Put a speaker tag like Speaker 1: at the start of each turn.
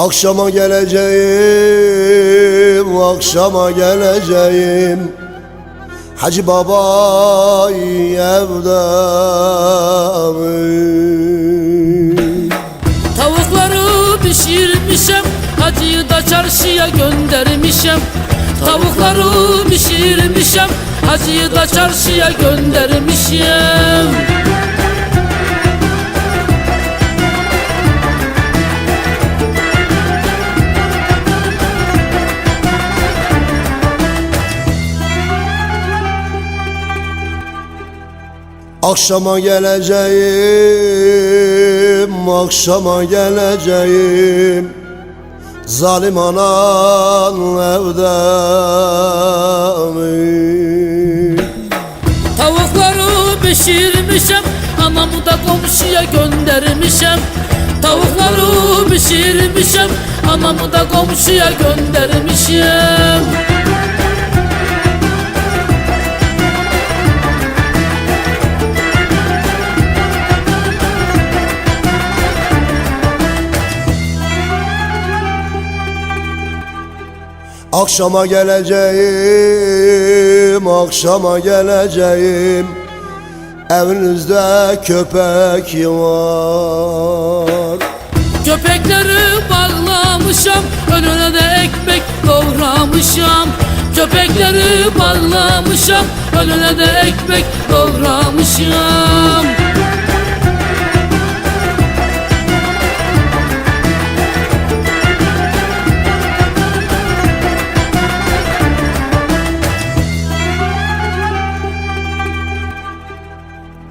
Speaker 1: Akşama geleceğim, akşama geleceğim. Hacı baba evde
Speaker 2: Tavukları pişirmişem Hacıyı da çarşıya göndermişem. Tavukları pişirmişem Hacıyı da çarşıya göndermişem
Speaker 1: Akşama geleceğim, akşama geleceğim. Zalim anan evde
Speaker 2: Tavukları pişirmişem Anamı da komşuya göndermişem. Tavukları pişirmişem Anamı da komşuya göndermişem
Speaker 1: Akşama geleceğim, akşama geleceğim. Evinizde köpek var.
Speaker 2: Köpekleri bağlamışam Önüne de ekmek doğramışam. Köpekleri bağlamışam Önüne de ekmek doğramışam